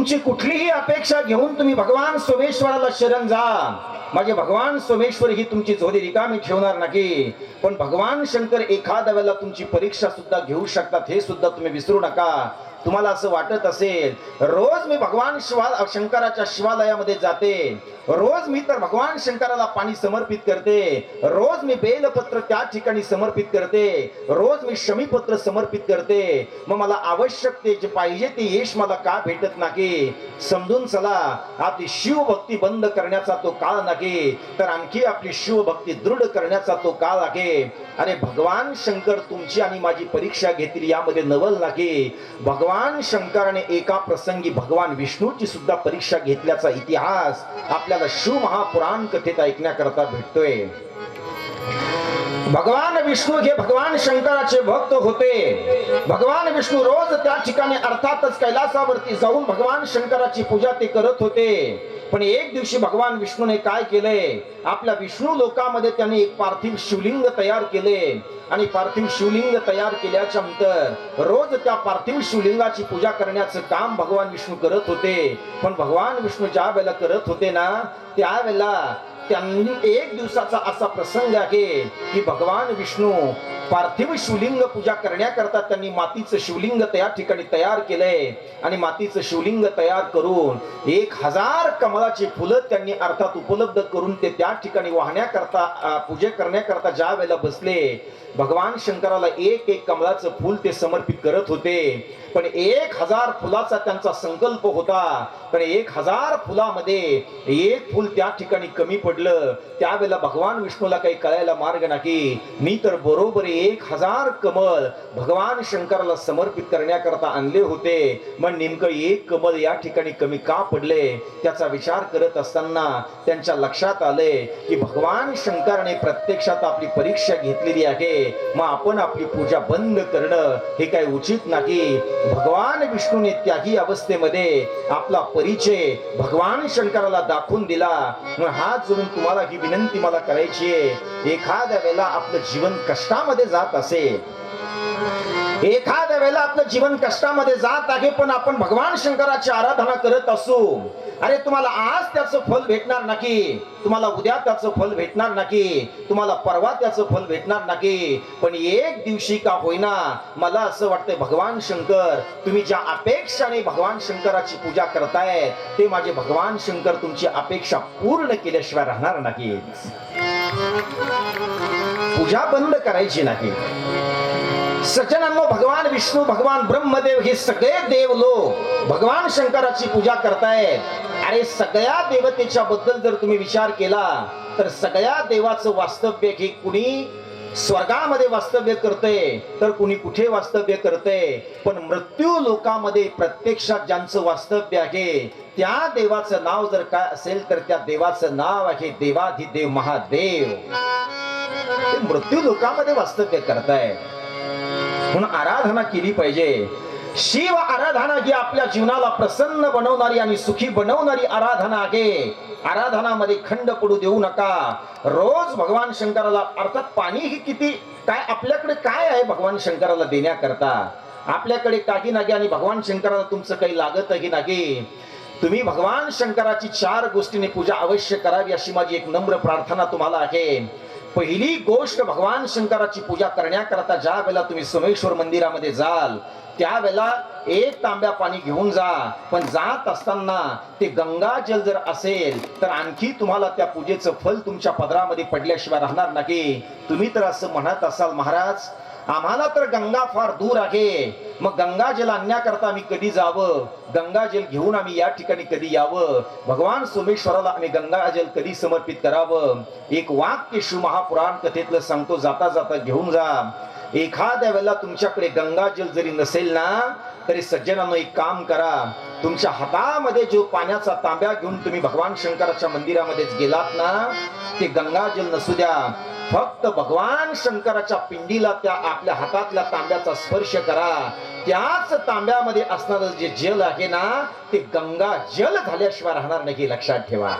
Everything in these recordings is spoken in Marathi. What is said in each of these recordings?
तुमची कुठलीही अपेक्षा घेऊन तुम्ही भगवान सोमेश्वराला शरण जा. माझे भगवान सोमेश्वर ही तुमची झोरी रिकामी ठेवणार नाही. पण भगवान शंकर एखाद्या वेळेला तुमची परीक्षा सुद्धा घेऊ शकतात हे सुद्धा तुम्ही विसरू नका. तुम्हाला असं वाटत असेल रोज मी भगवान शिवा शंकराच्या शिवालयामध्ये जाते रोज मी तर भगवान शंकराला पाणी समर्पित करते रोज मी बेलपत्र त्या ठिकाणी समर्पित करते रोज मी शमीपत्र समर्पित करते. मग मला आवश्यक ते जे पाहिजे ते यश मला का भेटत नाही? समजून चला आपली शिवभक्ती बंद करण्याचा तो काळ नाही तर आणखी आपली शिवभक्ती दृढ करण्याचा तो काळ आहे. अरे भगवान शंकर तुमची आणि माझी परीक्षा घेतील यामध्ये नवल नाही. भगवान शंकराने एका प्रसंगी भगवान विष्णूची सुद्धा परीक्षा घेतल्याचा इतिहास आपल्याला शिव महापुराण कथेत ऐकण्याकरता भेटतोय. भगवान विष्णू हे भगवान शंकराचे भक्त होते. भगवान विष्णू रोज त्या ठिकाणी अर्थातच कैलासावरती जाऊन भगवान शंकराची पूजा ते करत होते. पण एक दिवशी भगवान विष्णूने काय केलंय आपल्या विष्णू लोकामध्ये त्याने एक पार्थिव शिवलिंग तयार केले. आणि पार्थिव शिवलिंग तयार केल्याच्यानंतर रोज त्या पार्थिव शिवलिंगाची पूजा करण्याचं काम भगवान विष्णू करत होते. पण भगवान विष्णू ज्या वेळेला करत होते ना त्यावेळेला त्यांनी एक दिवसाचा असा प्रसंग आहे की भगवान विष्णू पार्थिव शिवलिंग पूजा करण्याकरता त्यांनी मातीचं शिवलिंग त्या ठिकाणी तयार केलंय. आणि मातीचं शिवलिंग तयार करून एक हजार कमळाची फुलं त्यांनी अर्थात उपलब्ध करून ते त्या ठिकाणी वाहण्याकरता पूजे करण्याकरता ज्या वेळेला बसले भगवान शंकराला एक एक कमळाचं फुल ते समर्पित करत होते. पण एक हजार फुलाचा त्यांचा संकल्प होता. पण एक हजार फुलामध्ये एक फुल त्या ठिकाणी कमी पडले. त्यावेळेला भगवान विष्णूला काही कळायला मार्ग नाही. मी तर बरोबर एक हजार कमल भगवान शंकराला समर्पित करण्याकरता आणले होते. मग नेमकं एक कमल या ठिकाणी कमी का पडले? त्याचा विचार करत असताना त्यांच्या लक्षात आले की भगवान शंकराने प्रत्यक्षात आपली परीक्षा घेतलेली आहे. मग आपण आपली पूजा बंद करणं हे काही उचित नाही. भगवान विष्णूने त्याही अवस्थेमध्ये आपला परिचय भगवान शंकराला दाखवून दिला. मग हात जोडून तुम्हाला ही विनंती मला करायची आहे एखाद्या वेळेला आपलं जीवन कष्टामध्ये जात असेल एखाद्या वेळेला आपलं जीवन कष्टामध्ये जात आहे पण आपण भगवान शंकराची आराधना करत असू. अरे तुम्हाला आज त्याचं फल भेटणार नाही तुम्हाला उद्या त्याचं फल भेटणार नाही तुम्हाला परवा त्याचं फल भेटणार नाही पण एक दिवशी का होईना मला असं वाटतंय भगवान शंकर तुम्ही ज्या अपेक्षाने भगवान शंकराची पूजा करताय ते माझे भगवान शंकर तुमची अपेक्षा पूर्ण केल्याशिवाय राहणार नाही पूजा बंद करायची नाही सज्जनांनो भगवान विष्णू भगवान ब्रह्मदेव हे सगळे देव लोक भगवान शंकराची पूजा करतायत अरे सगळ्या देवतेच्या बद्दल जर तुम्ही विचार केला तर सगळ्या देवाचं वास्तव्य हे कुणी स्वर्गामध्ये वास्तव्य करते तर कुणी कुठे वास्तव्य करते पण मृत्यू लोकामध्ये प्रत्यक्षात ज्यांचं वास्तव्य आहे त्या देवाचं नाव जर काय असेल तर त्या देवाचं नाव आहे देवाधिदेव महादेव. ते मृत्यू लोकामध्ये वास्तव्य करताय. म्हणून आराधना केली पाहिजे. शिव आराधना ही आपल्या जीवनाला प्रसन्न बनवणारी आणि सुखी बनवणारी आराधना आहे. आराधनामध्ये खंड पडू देऊ नका. रोज भगवान शंकराला अर्थात पाणी ही किती काय आपल्याकडे काय आहे भगवान शंकराला देण्याकरता? आपल्याकडे काही नाही आणि भगवान शंकराला तुमचं काही लागतही नाही. तुम्ही भगवान शंकराची चार गोष्टीने पूजा अवश्य करावी अशी माझी एक नम्र प्रार्थना तुम्हाला आहे. पहिली गोष्ट भगवान शंकराची पूजा करण्याकरता ज्या वेळेला तुम्ही सोमेश्वर मंदिरामध्ये जाल त्यावेळेला एक तांब्या पाणी घेऊन जा. पण जात असताना ते गंगा जल जर असेल तर आणखी तुम्हाला त्या पूजेचं फल तुमच्या पदरामध्ये पडल्याशिवाय राहणार नाही. तुम्ही तर असं म्हणत असाल महाराज आम्हाला तर गंगा फार दूर आहे. मग गंगाजल आणण्याकरता आम्ही कधी जावं? गंगाजल घेऊन आम्ही या ठिकाणी कधी यावं? भगवान सोमेश्वराला आम्ही गंगाजल कधी समर्पित करावं? एक वाक्य शिव महापुराण कथेतलं सांगतो जाता जाता घेऊन जा. एखाद्या वेळेला तुमच्याकडे गंगाजल जरी नसेल ना तरी सज्जनानं एक काम करा. तुमच्या हातामध्ये जो पाण्याचा तांब्या घेऊन तुम्ही भगवान शंकराच्या मंदिरामध्येच गेलात ना ते गंगाजल नसू द्या. फक्त भगवान शंकराच्या पिंडीला त्या आपल्या हातातल्या तांब्याचा स्पर्श करा. त्याच तांब्यामध्ये असणारं जे जल आहे ना ते गंगा जल झाल्याशिवाय राहणार नाही लक्षात ठेवा.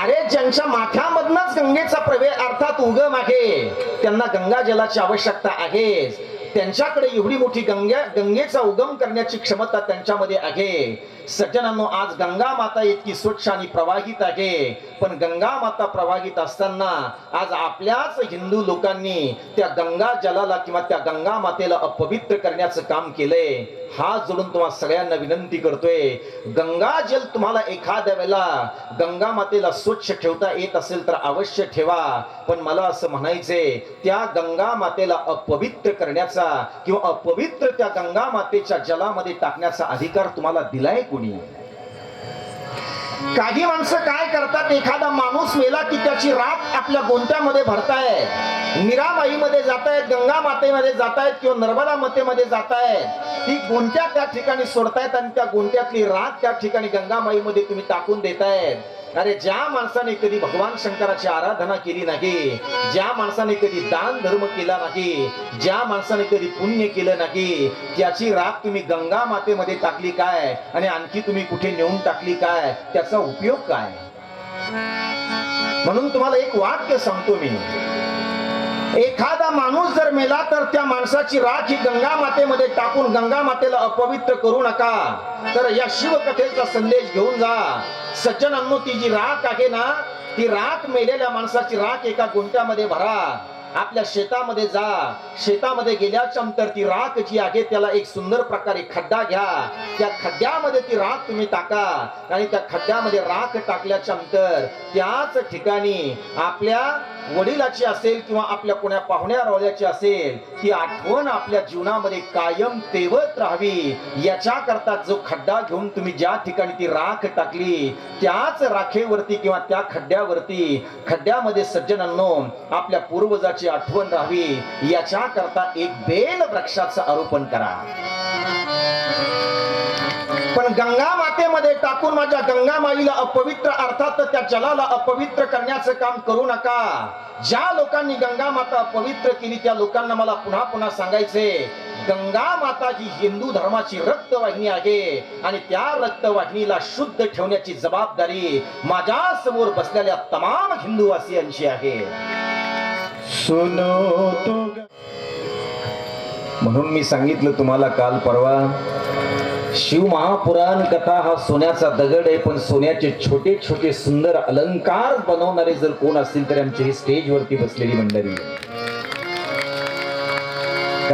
अरे ज्यांच्या माथ्यामधनच गंगेचा प्रवेश अर्थात उगम आहे त्यांना गंगा जलाची आवश्यकता आहे त्यांच्याकडे एवढी मोठी गंगा गंगेचा उगम करण्याची क्षमता त्यांच्यामध्ये आहे. सज्जनांनो आज गंगा माता इतकी स्वच्छ आणि प्रवाहित आहे. पण गंगा माता प्रवाहित असताना आज आपल्याच हिंदू लोकांनी त्या गंगा जलाला किंवा त्या गंगा मातेला अपवित्र करण्याचं काम केलंय. हात जोडून तुम्हाला सगळ्यांना विनंती करतोय. गंगा जल तुम्हाला एखाद्या वेळेला गंगा मातेला स्वच्छ ठेवता येत असेल तर अवश्य ठेवा. पण मला असं म्हणायचंय त्या गंगा मातेला अपवित्र करण्याचा किंवा अपवित्र त्या गंगा मातेच्या जलामध्ये टाकण्याचा अधिकार तुम्हाला दिलाय कोणी? काही माणसं काय करतात एखादा माणूस मेला की त्याची राख आपल्या गोंत्यामध्ये भरताय. मीराबाईमध्ये जातायत गंगा मातेमध्ये जातायत किंवा नर्मदा मातेमध्ये जातायत. ती गुंट्या त्या ठिकाणी सोडतायत आणि त्या गुंट्यातली राख त्या ठिकाणी गंगामाईमध्ये तुम्ही टाकून देतायत. अरे ज्या माणसाने कधी भगवान शंकराची आराधना केली नाही ज्या माणसाने कधी दान धर्म केला नाही ज्या माणसाने कधी पुण्य केलं नाही त्याची राख तुम्ही गंगा मातेमध्ये टाकली काय? आणि आणखी तुम्ही कुठे नेऊन टाकली काय? त्याचा उपयोग काय? म्हणून तुम्हाला एक वाक्य सांगतो मी. एखादा माणूस जर मेला तर त्या माणसाची राख ही गंगा मातेमध्ये टाकून गंगा मातेला अपवित्र करू नका. तर या शिवकथेचा संदेश घेऊन जा. सज्जनांनो ती जी राख आहे ना ती राख मेलेल्या माणसाची राख एका गुंट्यामध्ये भरा. आपल्या शेतामध्ये जा. शेतामध्ये गेल्याच्यानंतर ती राख जी आहे त्याला एक सुंदर प्रकारे खड्डा घ्या. त्या खड्ड्यामध्ये ती राख तुम्ही टाका. आणि त्या खड्ड्यामध्ये राख टाकल्याच्या नंतर त्याच ठिकाणी आपल्या वडिलाची असेल किंवा आपल्या कोण्या पाहुण्या रावल्याची असेल ती आठवण आपल्या जीवनामध्ये कायम तेवत राहावी. याच्या करता जो खड्डा घेऊन तुम्ही ज्या ठिकाणी ती राख टाकली त्याच राखेवरती किंवा त्या खड्ड्यावरती खड्ड्यामध्ये सज्जनांनो आपल्या पूर्वजाची आठवण राहावी. याच्या करता एक बेल वृक्षाचं आरोपण करा. पण गंगा मातेमध्ये टाकून माझ्या गंगा माईला अपवित्र अर्थात त्या जलाला अपवित्र करण्याचं काम करू नका. ज्या लोकांनी गंगा माता अपवित्र केली त्या लोकांना मला पुन्हा पुन्हा सांगायचे गंगा माता ही हिंदू धर्माची रक्तवाहिनी आहे आणि त्या रक्तवाहिनीला शुद्ध ठेवण्याची जबाबदारी माझ्यासमोर बसलेल्या तमाम हिंदूवासियांची आहे. सुनो म्हणून मी सांगितलं तुम्हाला काल परवा शिव महापुराण कथा हा सोन्याचा दगड आहे पण सोन्याचे छोटे छोटे सुंदर अलंकार बनवणारे जर कोण असतील तर आमची ही स्टेजवरती बसलेली मंडळी आहे.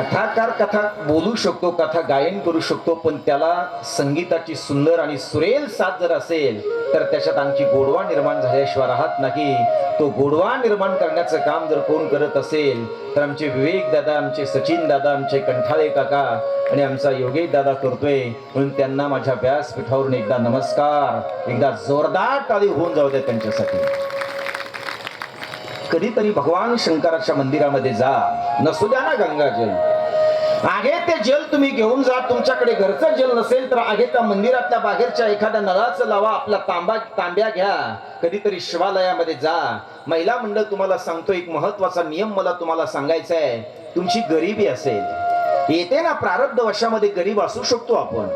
कथाकार कथा बोलू शकतो कथा गायन करू शकतो पण त्याला संगीताची सुंदर आणि सुरेल साथ जर असेल तर त्याच्यात आणखी गोडवा निर्माण झाल्याशिवाय राहत नाही. तो गोडवा निर्माण करण्याचं काम जर कोण करत असेल तर आमचे विवेक दादा आमचे सचिन दादा आमचे कंठाळे काका आणि आमचा योगेश दादा करतोय. म्हणून त्यांना माझ्या व्यासपीठावरून एकदा नमस्कार एकदा जोरदार टाळी होऊन जाऊ द्या त्यांच्यासाठी. कधीतरी भगवान शंकराच्या मंदिरामध्ये जा. नसू द्या ना गंगाजल आहे ते जल तुम्ही घेऊन जा. तुमच्याकडे घरचं जल नसेल तर आगे त्या मंदिरातल्या बाहेरच्या एखाद्या नळाचं लावा. आपला तांबा तांब्या घ्या. कधीतरी शिवालयामध्ये जा. महिला मंडळ तुम्हाला सांगतो एक महत्त्वाचा नियम मला तुम्हाला सांगायचा आहे. तुमची गरिबी असेल. येते ना प्रारब्ध वशामध्ये गरीब असू शकतो आपण.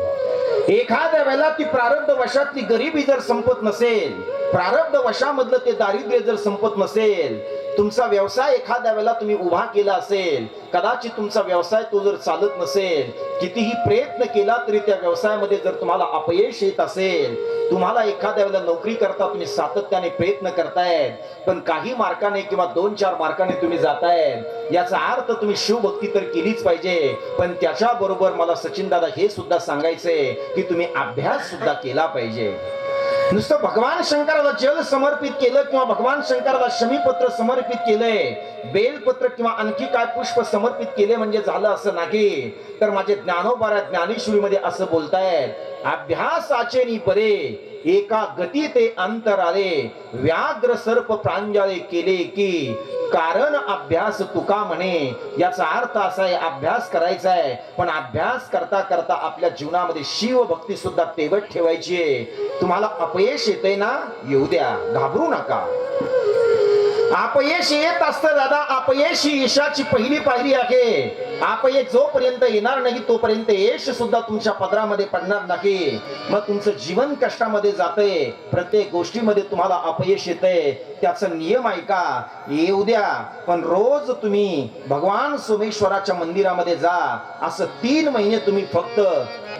एखाद्या वेळेला ती प्रारब्ध वशातली गरिबी जर संपत नसेल प्रारब्ध वशामधलं ते दारिद्र्य जर संपत नसेल तुमचा व्यवसाय एखाद्या वेळेला तुम्ही उभा केला असेल कदाचित तुमचा व्यवसाय तो जर चालत नसेल कितीही प्रयत्न केला तरी त्या व्यवसायामध्ये जर तुम्हाला अपयश येत असेल तुम्हाला एखाद्या वेळेला नोकरी करता तुम्ही सातत्याने प्रयत्न करताय पण काही मार्काने किंवा दोन चार मार्काने तुम्ही जाताय याचा अर्थ तुम्ही शिवभक्ती तर केलीच पाहिजे पण त्याच्या बरोबर मला सचिन दादा हे सुद्धा सांगायचंय की तुम्ही अभ्यास सुद्धा केला पाहिजे. नुसतं भगवान शंकराला जल समर्पित केलं किंवा भगवान शंकराला शमीपत्र समर्पित केलंय बेलपत्र किंवा आणखी काय पुष्प समर्पित केले म्हणजे झालं असं नाही. तर माझे ज्ञानोबारा ज्ञानेश्वरीमध्ये असं बोलतायत अभ्यासाचे परे एका गती ते अंतर आले व्याघ्र सर्प प्रांजळे केले की कारण अभ्यास तुका म्हणे याचा अर्थ असा आहे अभ्यास करायचा आहे पण अभ्यास करता करता आपल्या जीवनामध्ये शिव भक्ती सुद्धा तेवट ठेवायची आहे. तुम्हाला अपयश येते ना येऊ द्या घाबरू नका. अपयश येत असतं दादा अपयश ही यशाची पहिली पायरी आहे. अपयश जोपर्यंत येणार नाही तोपर्यंत यश सुद्धा तुमच्या पदरामध्ये पडणार नाही. मग तुमचं जीवन कष्टामध्ये जातंय. प्रत्येक गोष्टीमध्ये तुम्हाला अपयश येतंय. त्याचं नियम ऐका येऊ द्या. पण रोज तुम्ही भगवान सोमेश्वराच्या मंदिरामध्ये जा. असं तीन महिने तुम्ही फक्त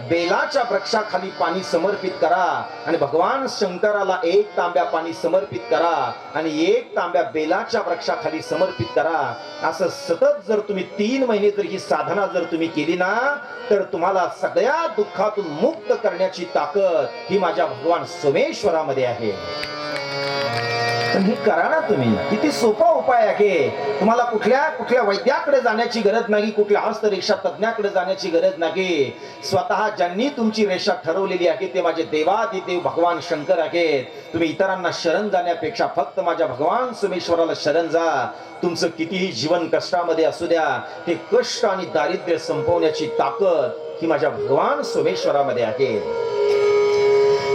बेलाच्या वृक्षाखाली पाणी समर्पित करा आणि भगवान शंकराला एक तांब्या पाणी समर्पित करा आणि एक तांब्या बेलाच्या वृक्षाखाली समर्पित करा. असं सतत जर तुम्ही तीन महिने जर ही साधना जर तुम्ही केली ना तर तुम्हाला सगळ्या दुःखातून मुक्त करण्याची ताकद ही माझ्या भगवान सोमेश्वरामध्ये आहे. पण हे करा ना तुम्ही. किती सोपा उपाय आहे तुम्हाला कुठल्या कुठल्या वैद्याकडे जाण्याची गरज नाही कुठल्या हस्तरेषा तज्ञाकडे जाण्याची गरज नाही. स्वतः ज्यांनी तुमची रेषा ठरवलेली आहे ते माझे देवादिदेव भगवान शंकर आहेत. तुम्ही इतरांना शरण जाण्यापेक्षा फक्त माझ्या भगवान सोमेश्वराला शरण जा. तुमचं कितीही जीवन कष्टामध्ये असू द्या ते कष्ट आणि दारिद्र्य संपवण्याची ताकद ही माझ्या भगवान सोमेश्वरामध्ये आहे.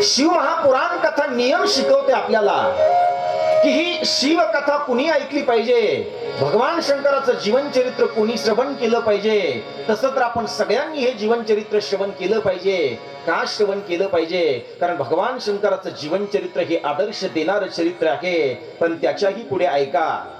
शिव महापुराण कथा नियम शिकवते आपल्याला. की ही शिवकथा कुणी ऐकली पाहिजे? भगवान शंकराचं जीवन चरित्र कोणी श्रवण केलं पाहिजे? तसं तर आपण सगळ्यांनी हे जीवनचरित्र श्रवण केलं पाहिजे. का श्रवण केलं पाहिजे? कारण भगवान शंकराचं जीवन चरित्र हे आदर्श देणारं चरित्र आहे. पण त्याच्याही पुढे ऐका.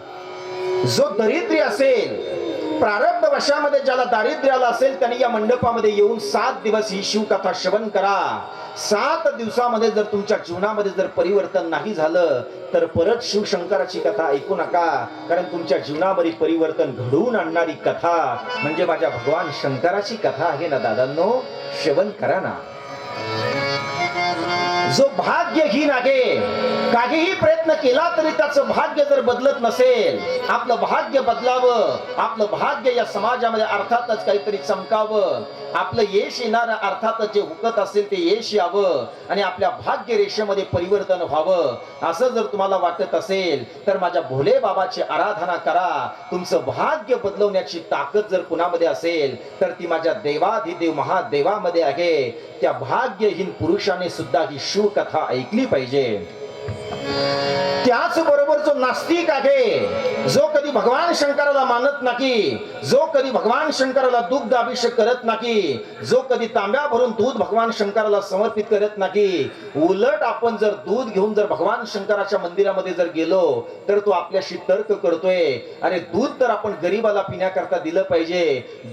जो दरिद्री असेल प्रारब्ध वर्षामध्ये ज्याला दारिद्र्य आलं असेल त्यांनी या मंडपामध्ये येऊन सात दिवस ही शिवकथा श्रवण करा. सात दिवसामध्ये जर तुमच्या जीवनामध्ये जर परिवर्तन नाही झालं तर परत शिवशंकराची कथा ऐकू नका. कारण तुमच्या जीवनामध्ये परिवर्तन घडवून आणणारी कथा म्हणजे माझ्या भगवान शंकराची कथा आहे ना दादांनो? श्रवण करा ना. जो भाग्यहीन आहे काहीही प्रयत्न केला तरी त्याचं भाग्य जर बदलत नसेल आपलं भाग्य बदलावं आपलं भाग्य या समाजामध्ये अर्थातच काहीतरी चमकावं आपलं यश येणार अर्थातच जे हुकत असेल ते यश यावं आणि आपल्या भाग्य रेषेमध्ये परिवर्तन व्हावं असं जर तुम्हाला वाटत असेल तर माझ्या भोले बाबाची आराधना करा. तुमचं भाग्य बदलवण्याची ताकद जर कुणामध्ये असेल तर ती माझ्या देवाधिदेव महादेवामध्ये आहे. त्या भाग्यहीन पुरुषाने सुद्धा ही शिवकथा ऐकली पाहिजे. त्याचबरोबर जो नास्तिक आहे जो कधी भगवान शंकराला मानत नाही जो कधी भगवान शंकराला दुग्ध अभिषेक करत नाही जो कधी तांब्या भरून दूध भगवान शंकराला समर्पित करत नाही उलट आपण जर दूध घेऊन जर भगवान शंकराच्या मंदिरामध्ये जर गेलो तर तो आपल्याशी तर्क करतोय. अरे दूध तर आपण गरीबाला पिण्याकरता दिलं पाहिजे.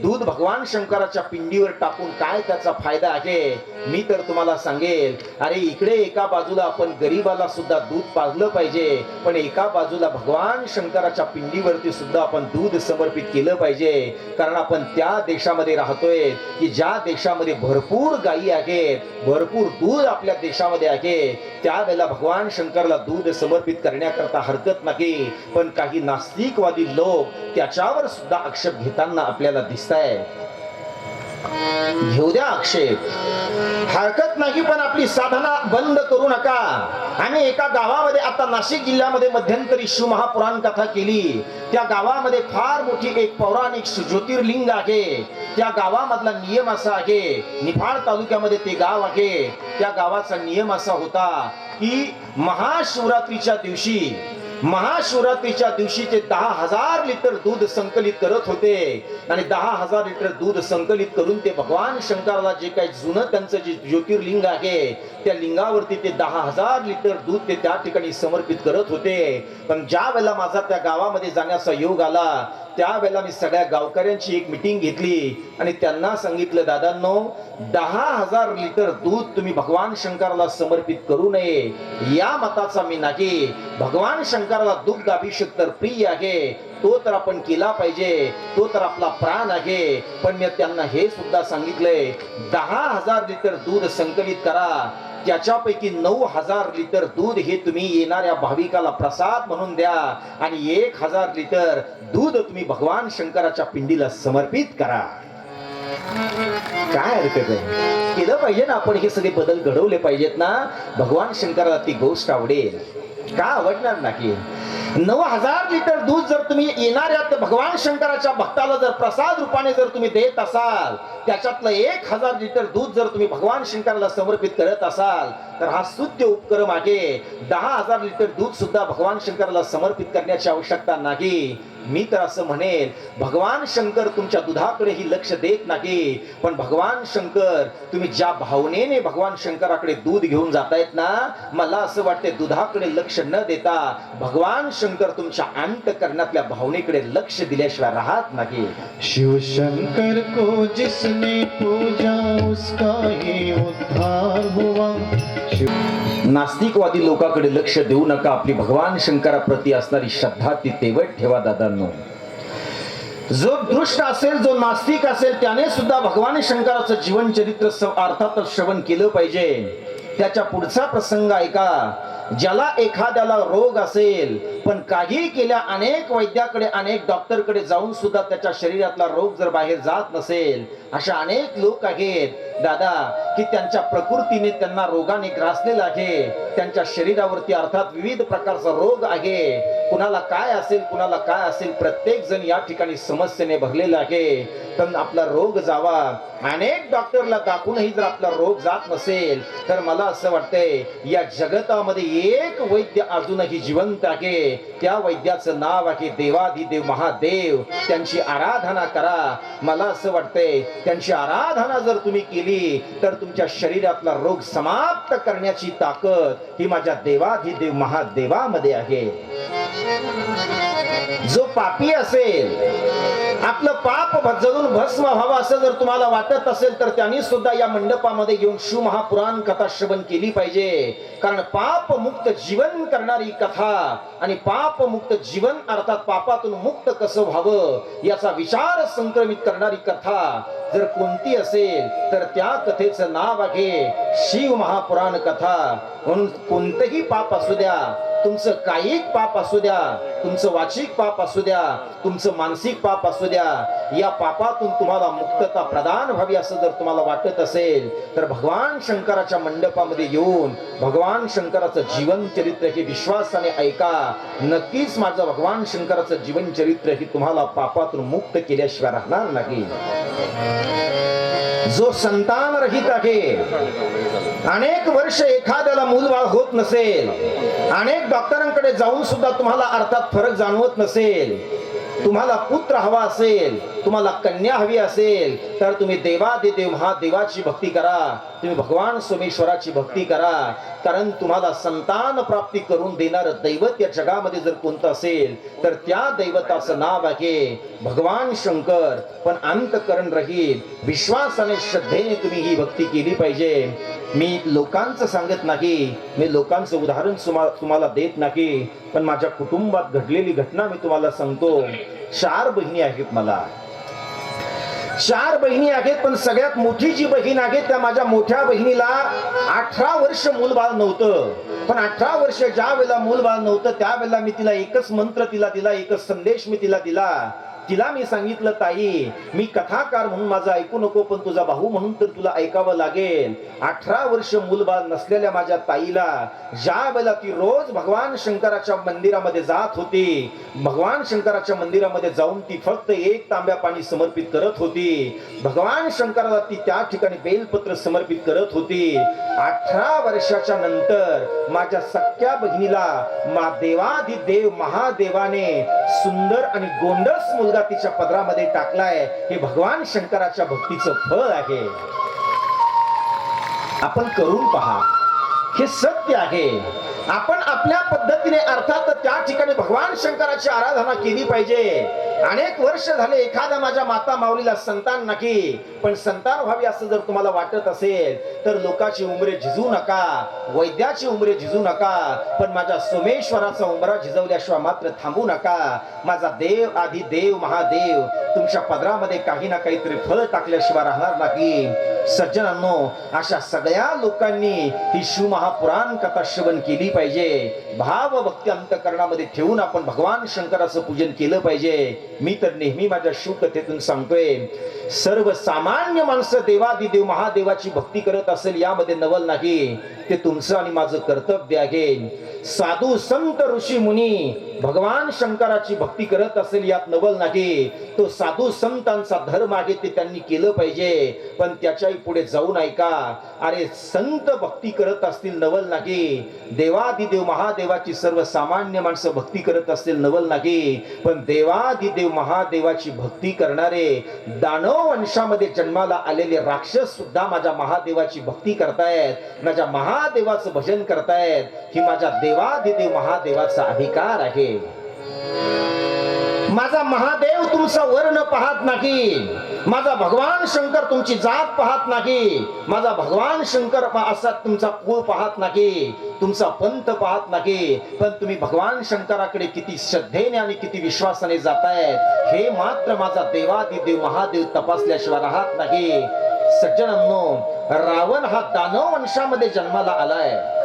दूध भगवान शंकराच्या पिंडीवर टाकून काय त्याचा फायदा आहे? मी तर तुम्हाला सांगेल अरे इकडे एका बाजूला आपण गरीबाला सुद्धा दूध पाजलं पाहिजे. पण एका बाजूला भगवान शंकराच्या पिंडीवरती सुद्धा आपण दूध समर्पित केलं पाहिजे. कारण आपण त्या देशामध्ये राहतोय की ज्या देशामध्ये भरपूर गायी आहेत भरपूर दूध आपल्या देशामध्ये आहे त्यावेळेला भगवान शंकरला दूध समर्पित करण्याकरता हरकत नाही. पण काही नास्तिकवादी लोक त्याच्यावर सुद्धा आक्षेप घेताना आपल्याला दिसत आहे घेऊ द्या आक्षेप. हरकत नाही पण आपली साधना बंद करू नका. आम्ही एका गावामध्ये आता नाशिक जिल्ह्यामध्ये मध्यंतरी शिव महापुराण कथा केली. त्या गावामध्ये फार मोठी एक पौराणिक ज्योतिर्लिंग आहे. त्या गावामधला नियम असा आहे निफाड तालुक्यामध्ये ते गाव आहे. त्या गावाचा नियम असा होता की महाशिवरात्रीच्या दिवशी महाशिवरात्रीच्या दिवशी ते दहा हजार लिटर दूध संकलित करत होते. आणि दहा हजार लिटर दूध संकलित करून ते भगवान शंकराला जे काही जुनं त्यांचं जे ज्योतिर्लिंग आहे त्या लिंगावरती ते दहा हजार लिटर दूध ते त्या ठिकाणी समर्पित करत होते. पण ज्या वेळेला माझा त्या गावामध्ये जाण्याचा योग आला त्यावेळेला मी सगळ्या गावकऱ्यांची एक मिटिंग घेतली आणि त्यांना सांगितलं दादांनो दहा हजार लिटर दूध तुम्ही भगवान शंकराला समर्पित करू नये. या मताचा मी नाही भगवान शंकराला दुग्ध अभिषेक तर प्रिय आहे. तो तर आपण केला पाहिजे. तो तर आपला प्राण आहे. पण मी त्यांना हे सुद्धा सांगितलंय दहा हजार लिटर दूध संकलित करा. त्याच्यापैकी नऊ हजार लिटर दूध हे तुम्ही येणाऱ्या भाविकाला प्रसाद म्हणून द्या आणि एक हजार लिटर दूध तुम्ही भगवान शंकराच्या पिंडीला समर्पित करा. काय हरकत आहे? केलं पाहिजे ना आपण हे सगळे बदल घडवले पाहिजेत ना? भगवान शंकराला ती गोष्ट आवडेल. का आवडणार नाही नऊ हजार लिटर दूध जर तुम्ही येणाऱ्या भगवान शंकराच्या भक्ताला जर प्रसाद रूपाने जर तुम्ही देत असाल त्याच्यातलं एक हजार लिटर दूध जर तुम्ही भगवान शंकराला समर्पित करत असाल तर हा स्तुत्य उपक्रम आहे. दहा हजार लिटर दूध सुद्धा भगवान शंकराला समर्पित करण्याची आवश्यकता नाही. मी तर असं म्हणेल भगवान शंकर तुमच्या दुधाकडेही लक्ष देत नाही. पण भगवान शंकर तुम्ही ज्या भावनेने भगवान शंकराकडे दूध घेऊन जातायत ना मला असं वाटते दुधाकडे लक्ष न देता भगवान शंकर तुमच्या अंत करण्यातल्या भावनेकडे लक्ष दिल्याशिवाय राहत नाही. शिव शंकर को जिसने पूजा उसका ही उद्धार हुआ। नास्तिकवादी लोकांकडे लक्ष देऊ नका आपली भगवान शंकराप्रती असणारी श्रद्धा ती तेवट ठेवा मित्रांनो जो दृष्ट असेल जो नास्तिक असेल त्याने सुद्धा भगवान शंकराचं जीवन चरित्र अर्थातच श्रवण केलं पाहिजे. त्याच्या पुढचा प्रसंग ऐका. ज्याला एखाद्याला रोग असेल पण काही केल्या अनेक वैद्याकडे अनेक डॉक्टरकडे जाऊन सुद्धा त्याच्या शरीरातला रोग जर बाहेर जात नसेल अशा अनेक लोक आहेत दादा की त्यांच्या प्रकृतीने त्यांना रोगाने ग्रासलेला आहे. त्यांच्या शरीरावरती अर्थात विविध प्रकारचा रोग आहे. कुणाला काय असेल कुणाला काय असेल प्रत्येक जण या ठिकाणी समस्येने भरलेला आहे. पण आपला रोग जावा. अनेक डॉक्टरला दाखवूनही जर आपला रोग जात नसेल तर मला असं वाटतंय या जगतामध्ये एक वैद्य अजूनही जिवंत आहे. त्या वैद्याचं नाव आहे देवाधिदेव महादेव. त्यांची आराधना करा. मला असं वाटतंय त्यांची आराधना जर तुम्ही केली तर तुमच्या शरीरातला रोग समाप्त करण्याची ताकद ही माझ्या देवाधिदेव महादेवामध्ये आहे. जो पापी असेल आपलं पाप जळून भस्म व्हावं असं जर तुम्हाला वाटत असेल तर त्यांनी सुद्धा या मंडपामध्ये घेऊन शिवमहापुराण कथा श्रवण केली पाहिजे. कारण पाप मुक्त जीवन करणारी कथा आणि पाप मुक्त जीवन अर्थात पापातून मुक्त कसं व्हावं याचा विचार संक्रमित करणारी कथा जर कोणती असेल तर त्या कथेचं नाव आहे शिव महापुराण कथा. म्हणून कोणतंही पाप असू द्या तुमचं कायिक पाप असू द्या तुमचं वाचिक पाप असू द्या तुमचं मानसिक पाप असू द्या या पापातून तुम्हाला मुक्तता प्रदान व्हावी असं जर तुम्हाला वाटत असेल तर भगवान शंकराच्या मंडपामध्ये येऊन भगवान शंकराचं जीवन चरित्र हे विश्वासाने ऐका. नक्कीच माझं भगवान शंकराचं जीवन चरित्र हे तुम्हाला पापातून मुक्त केल्याशिवाय राहणार नाही. जो संतान रहित आहे अनेक वर्ष एखाद्याला मूलबाळ होत नसेल अनेक डॉक्टरांकडे जाऊन सुद्धा तुम्हाला अर्थात फरक जाणवत नसेल तुम्हाला पुत्र हवा असेल तुम्हाला कन्या हवी असेल तर तुम्ही देवादिदेव महादेवाची भक्ती करा तुम्ही भगवान सोमेश्वराची भक्ती करा कारण तुम्हाला संतान प्राप्ती करून देणार दैवत या जगामध्ये जर कोणतं असेल तर त्या दैवताचं नाव आहे भगवान शंकर. पण अंतकरण रहित विश्वासाने श्रद्धेने तुम्ही ही भक्ती केली पाहिजे. मी लोकांचं सांगत नाही मी लोकांचं उदाहरण सुमा- तुम्हाला देत नाही पण माझ्या कुटुंबात घडलेली घटना मी तुम्हाला सांगतो. चार बहिणी आहेत मला. चार बहिणी आहेत पण सगळ्यात मोठी जी बहीण आहे त्या माझ्या मोठ्या बहिणीला अठरा वर्ष मूलबाळ नव्हतं. पण अठरा वर्ष ज्या वेळेला मूलबाळ नव्हतं त्यावेळेला मी तिला एकच मंत्र तिला दिला एकच संदेश मी तिला दिला. तिला मी सांगितलं ताई मी कथाकार म्हणून माझं ऐकू नको पण तुझा भाऊ म्हणून तर तुला ऐकावं लागेल. अठरा वर्ष मूलबाळ नसलेल्या माझ्या ताईला ज्या वेळेला ती रोज भगवान शंकराच्या मंदिरामध्ये जात होती भगवान शंकराच्या मंदिरामध्ये जाऊन ती फक्त एक तांब्या पाणी समर्पित करत होती. भगवान शंकराला ती त्या ठिकाणी बेलपत्र समर्पित करत होती. अठरा वर्षाच्या नंतर माझ्या सख्या बहिणीला मा देवाधिदेव महादेवाने सुंदर आणि गोंडस मुलगा तिच्या पदरामध्ये टाकलाय हे भगवान शंकराच्या भक्तीचं फळ आहे. आपण करून पहा. हे सत्य आहे. आपण आपल्या पद्धतीने अर्थात त्या ठिकाणी भगवान शंकराची आराधना केली पाहिजे. अनेक वर्ष झाले एखाद्या माझ्या माता माऊलीला संतान नाही पण संतान व्हावी असं जर तुम्हाला वाटत असेल तर लोकाची उमरे झिजू नका वैद्याची उमरे झिजू नका पण माझ्या सोमेश्वराचा उमरा झिजवल्याशिवाय मात्र थांबू नका. माझा देव आधी देव महादेव तुमच्या पदरामध्ये काही ना काहीतरी फळ टाकल्याशिवाय राहणार नाही. सज्जनांनो अशा सगळ्या लोकांनी ही शिवमहापुराण कथा श्रवण केली पाहिजे. भाव भक्ती अंतकरणामध्ये ठेवून आपण भगवान शंकराचं पूजन केलं पाहिजे. मी तर नेहमी माझ्या शिवकथेतून सांगतोय सर्व सामान्य माणसं देवादिदेव महादेवाची भक्ती करत असेल यामध्ये नवल नाही. ते तुमचं आणि माझं कर्तव्य आहे. साधू संत ऋषी मुनी भगवान शंकराची भक्ती करत असेल यात नवल नाही. तो साधू संतांचा धर्म आहे ते त्यांनी केलं पाहिजे. पण त्याच्याही पुढे जाऊन ऐका अरे संत भक्ती करत असतील नवल नाही. देवादिदेव महादेवाची सर्वसामान्य माणसं भक्ती करत असतील नवल नाही. पण देवादिदेव महादेवाची भक्ती करणारे दानव वंशामध्ये जन्माला आलेले राक्षस सुद्धा माझ्या महादेवाची भक्ती करतायत. माझ्या महादेवाचं भजन करतायत. ही माझ्या देवादिदेव महादेवाचा अधिकार आहे. माझा महादेव तुमचा वर्ण पाहत नाही. माझा भगवान शंकर तुमची जात पाहत नाही. माझा भगवान शंकर असा तुमचा कुळ पाहत नाही. तुमचा पंथ पाहत नाही. पण तुम्ही भगवान शंकराकडे किती श्रद्धेने आणि किती विश्वासाने जातायत हे मात्र माझा देवादिदेव महादेव तपासल्याशिवाय राहत नाही. सज्जनांनो रावण हा दानव वंशामध्ये जन्माला आलाय.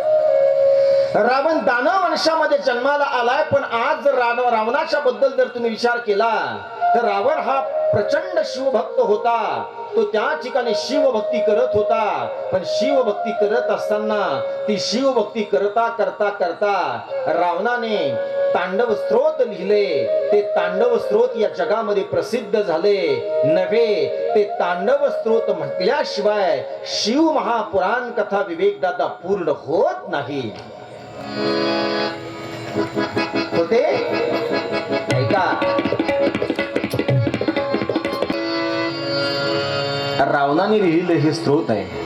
रावण दानव वंशामध्ये जन्माला आलाय पण आज जर राव- रावणाच्या बद्दल जर तुम्ही विचार केला तर रावण हा प्रचंड शिवभक्त होता. तो त्या ठिकाणी शिवभक्ती करत होता. पण शिवभक्ती करत असताना ती शिवभक्ती करता करता करता रावणाने तांडव स्त्रोत लिहिले. ते तांडव स्त्रोत या जगामध्ये प्रसिद्ध झाले. नव्हे ते तांडव स्त्रोत म्हटल्याशिवाय शिव महापुराण कथा विवेकदादा पूर्ण होत नाही. होते? ऐका. रावणाने लिहिलेलं हे स्त्रोत आहे.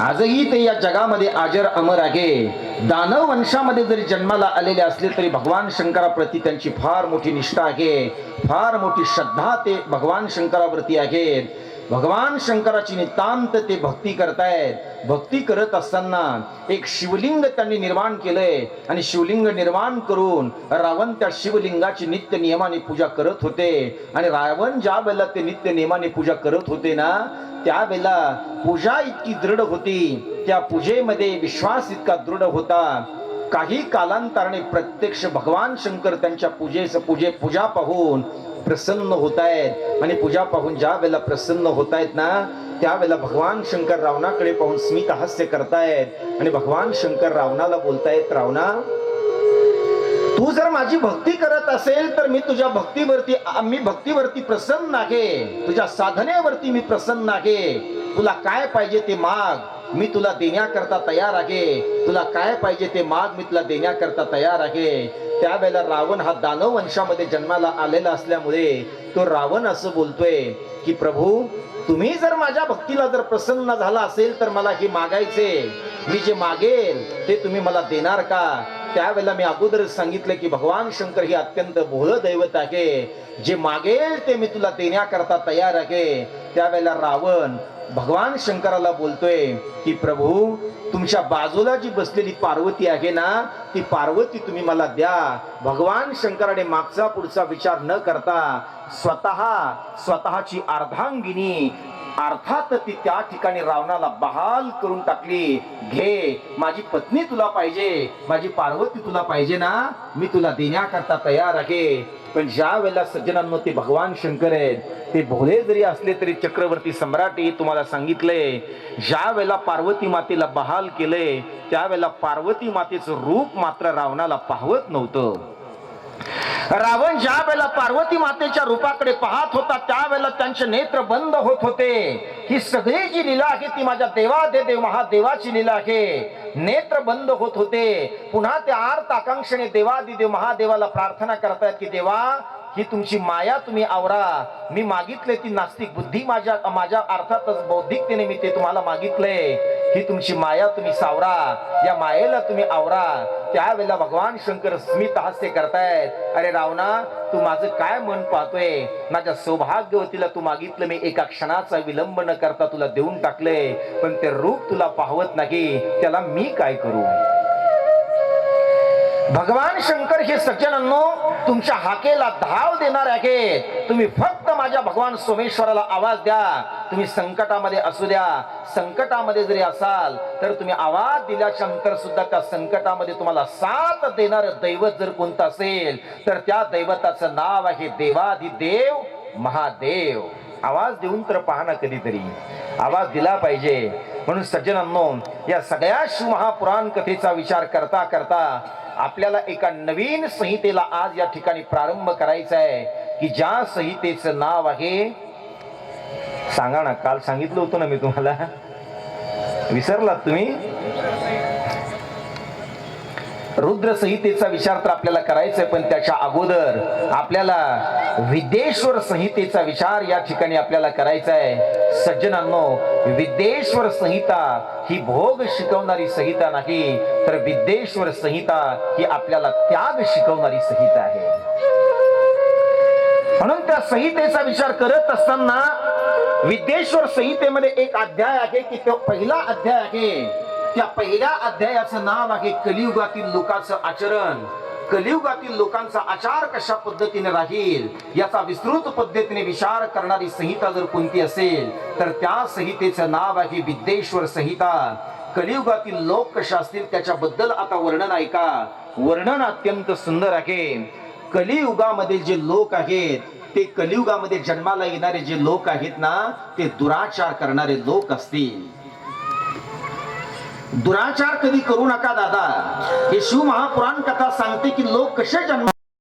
आजही ते या जगामध्ये आजर अमर आहे. दानव वंशामध्ये जरी जन्माला आलेले असले तरी भगवान शंकराप्रती त्यांची फार मोठी निष्ठा आहे. फार मोठी श्रद्धा ते भगवान शंकरावरती आहेत भगवान शंकराची नितांत ते भक्ती करतायत. भक्ती करत असताना एक शिवलिंग त्यांनी निर्माण केलंय. आणि शिवलिंग निर्माण करून रावण त्या शिवलिंगाची नित्य नियमाने पूजा करत होते. आणि रावण ज्या वेळेला ते नित्य नियमाने पूजा करत होते ना त्यावेळेला पूजा इतकी दृढ होती. त्या पूजेमध्ये विश्वास इतका दृढ होता. काही कालांतराने प्रत्यक्ष भगवान शंकर त्यांच्या पूजेच पूजे पूजा पाहून प्रसन्न होत आहेत आणि पूजा पाहून ज्या वेळेला प्रसन्न होत आहेत ना त्यावेळेला भगवान शंकर रावणाकडे पाहून स्मित हास्य करतायत. आणि भगवान शंकर रावणाला बोलतायत रावणा तू जर माझी भक्ती करत असेल तर मी तुझ्या भक्तीवरती मी भक्तीवरती प्रसन्न आहे. तुझ्या साधनेवरती मी प्रसन्न आहे. तुला काय पाहिजे ते माग. मी तुला देण्याकरता तयार आहे. तुला काय पाहिजे ते माग मी तुला देण्याकरता तयार आहे. त्यावेळेला रावण हा दानव वंशामध्ये जन्माला आलेला असल्यामुळे तो रावण असं बोलतोय की प्रभू तुम्ही जर माझ्या भक्तीला जर प्रसन्न झाला असेल तर मला हे मागायचे. मी जे मागेल ते तुम्ही मला देणार का? त्यावेळेला मी अगोदर सांगितलं की भगवान शंकर हे अत्यंत भोळ दैवत आहे. जे मागेल ते मी तुला देण्याकरता तयार आहे. त्यावेळेला रावण भगवान शंकराला बोलतोय की प्रभू तुमच्या बाजूला जी बसलेली पार्वती आहे ना ती पार्वती तुम्ही मला द्या. भगवान शंकराने मागचा पुढचा विचार न करता स्वतः स्वतःची अर्धांगिनी अर्थात ती त्या ठिकाणी रावणाला बहाल करून टाकली. घे माझी पत्नी तुला पाहिजे माझी पार्वती तुला पाहिजे ना मी तुला देण्याकरता तयार आहे. पण ज्या वेळेला सज्जनांनो ते भगवान शंकर आहेत ते भोले जरी असले तरी चक्रवर्ती सम्राटी तुम्हाला सांगितलंय ज्या वेळेला पार्वती मातेला बहाल केलंय त्यावेळेला पार्वती मातेचं रूप मात्र रावणाला पाहवत नव्हतं. रावण ज्या वेळेला पार्वती मातेच्या रूपाकडे पाहत होता त्यावेळेला त्यांचे नेत्र बंद होत होते. ही सगळी जी लीला आहे ती माझ्या देवा दे देव महादेवाची लीला आहे. नेत्र बंद होत होते. पुन्हा त्या आर्त आकांक्षेने देवादिदेव महादेवाला प्रार्थना करतायत की देवा ही तुमची माया तुम्ही आवरा. मी मागितले ती नास्तिक बुद्धी माझ्या माझ्या अर्थातच बौद्धिकतेने मी ते तुम्हाला मागितले ही तुमची माया तुम्ही सावरा. या मायेला तुम्ही आवरा. त्यावेळेला भगवान शंकर स्मित हास्य करतायत. अरे रावणा तू माझं काय मन पाहतोय? माझ्या सौभाग्यवतीला तू मागितलं मी एका क्षणाचा विलंब न करता तुला देऊन टाकले पण ते रूप तुला पाहवत नाही. त्याला मी काय करू? भगवान शंकर हे सज्जनांनो तुमच्या हाकेला धाव देणार आहे. तुम्ही फक्त माझ्या भगवान सोमेश्वराला आवाज द्या. तुम्ही संकटामध्ये असू द्या. संकटामध्ये जरी असाल तर तुम्ही आवाज दिल्याच्या नंतर सुद्धा त्या संकटामध्ये तुम्हाला साथ देणार दैवत जर कोणतं असेल तर त्या दैवताचं नाव आहे देवाधिदेव महादेव. आवाज देऊन तर पहा ना कधीतरी. आवाज दिला पाहिजे. म्हणून सज्जनांनो या सगळ्या शिवमहापुराण कथेचा विचार करता करता आपल्याला एका नवीन संहितेला आज या ठिकाणी प्रारंभ करायचा आहे की ज्या संहितेचं नाव आहे सांगा ना काल सांगितलं होतं ना मी तुम्हाला? विसरलात तुम्ही? रुद्र संहितेचा विचार तर आपल्याला करायचा आहे पण त्याच्या अगोदर आपल्याला विद्येश्वर संहितेचा विचार या ठिकाणी आपल्याला करायचा आहे सज्जनांनो विद्येश्वर संहिता ही भोग शिकवणारी संहिता नाही तर विद्येश्वर संहिता ही आपल्याला त्याग शिकवणारी संहिता आहे. म्हणून त्या संहितेचा विचार करत असताना विद्येश्वर संहितेमध्ये एक अध्याय आहे की तो पहिला अध्याय आहे. त्या पहिल्या अध्यायाचं नाव आहे कलियुगातील लोकांचं आचरण. कलियुगातील लोकांचा आचार कशा पद्धतीने राहील याचा विस्तृत पद्धतीने विचार करणारी संहिता जर कोणती असेल तर त्या संहितेचं नाव आहे विद्येश्वर संहिता. कलियुगातील लोक कशा असतील त्याच्याबद्दल आता वर्णन ऐका. वर्णन अत्यंत सुंदर आहे. कलियुगामध्ये जे लोक आहेत ते कलियुगामध्ये जन्माला येणारे जे लोक आहेत ना ते दुराचार करणारे लोक असतील. दुराचार कधी करू नका दादा. हे शिव महापुराण कथा सांगते की लोक कसे जन्म